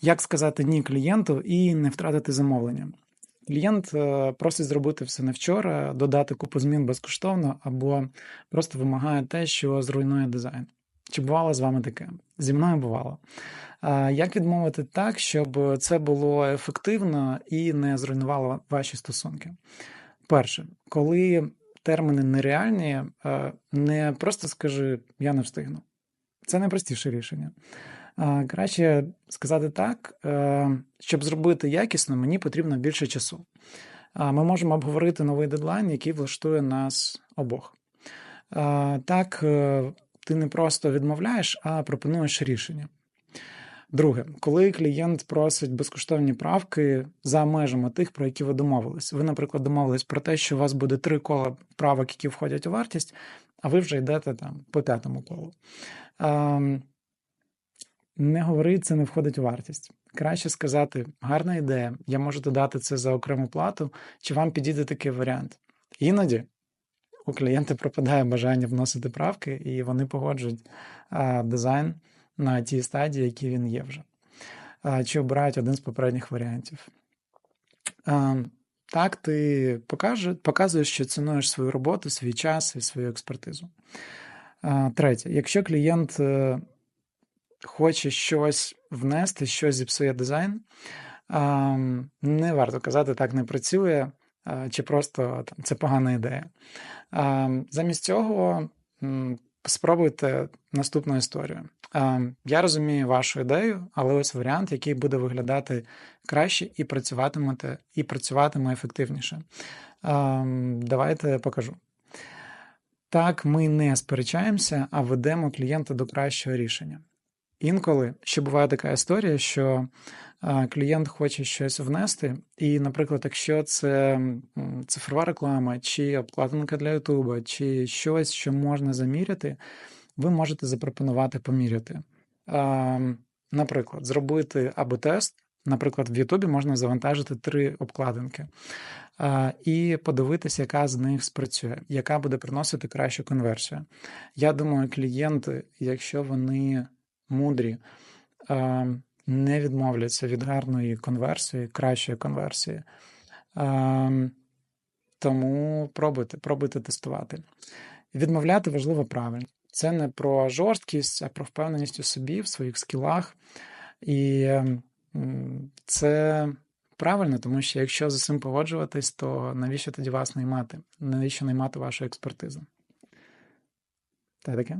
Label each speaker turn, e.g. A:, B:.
A: Як сказати ні клієнту і не втратити замовлення? Клієнт е, просить зробити все не вчора, додати купу змін безкоштовно, або просто вимагає те, що зруйнує дизайн. Чи бувало з вами таке? Зі мною бувало. Як відмовити так, щоб це було ефективно і не зруйнувало ваші стосунки? Перше, коли термини нереальні, е, не просто скажи я не встигну. Це найпростіше рішення. Краще сказати так, е, щоб зробити якісно, мені потрібно більше часу. Ми можемо обговорити новий дедлайн, який влаштує нас обох. Так, е, ти не просто відмовляєш, а пропонуєш рішення. Друге, коли клієнт просить безкоштовні правки за межами тих, про які ви домовились. Ви, наприклад, домовились про те, що у вас буде три кола правок, які входять у вартість, а ви вже йдете там по п'ятому колу. Не говори, це не входить у вартість. Краще сказати, гарна ідея, я можу додати це за окрему плату, чи вам підійде такий варіант. Іноді у клієнта пропадає бажання вносити правки, і вони погоджують а, дизайн на тій стадії, які він є вже. А, чи обирають один з попередніх варіантів. А, так, ти покажу, показуєш, що цінуєш свою роботу, свій час і свою експертизу. Третє, якщо клієнт е, хоче щось внести, щось зіпсує дизайн, не варто казати, так не працює, чи просто там, це погана ідея. Замість цього спробуйте наступну історію. Я розумію вашу ідею, але ось варіант, який буде виглядати краще і працюватимете, і працюватиме ефективніше. Давайте покажу. Так, ми не сперечаємося, а ведемо клієнта до кращого рішення. Інколи ще буває така історія, що клієнт хоче щось внести, і, наприклад, якщо це цифрова реклама, чи обкладинка для Ютуба, чи щось, що можна заміряти, ви можете запропонувати поміряти. Наприклад, зробити або тест. Наприклад, в Ютубі можна завантажити три обкладинки і подивитися, яка з них спрацює, яка буде приносити кращу конверсію. Я думаю, клієнти, якщо вони мудрі не відмовляться від гарної конверсії, кращої конверсії. Тому пробуйте, пробуйте тестувати. Відмовляти важливо правильно. Це не про жорсткість, а про впевненість у собі, в своїх скілах. І це правильно, тому що якщо за цим погоджуватись, то навіщо тоді вас наймати? Навіщо наймати вашу експертизу? Та таке?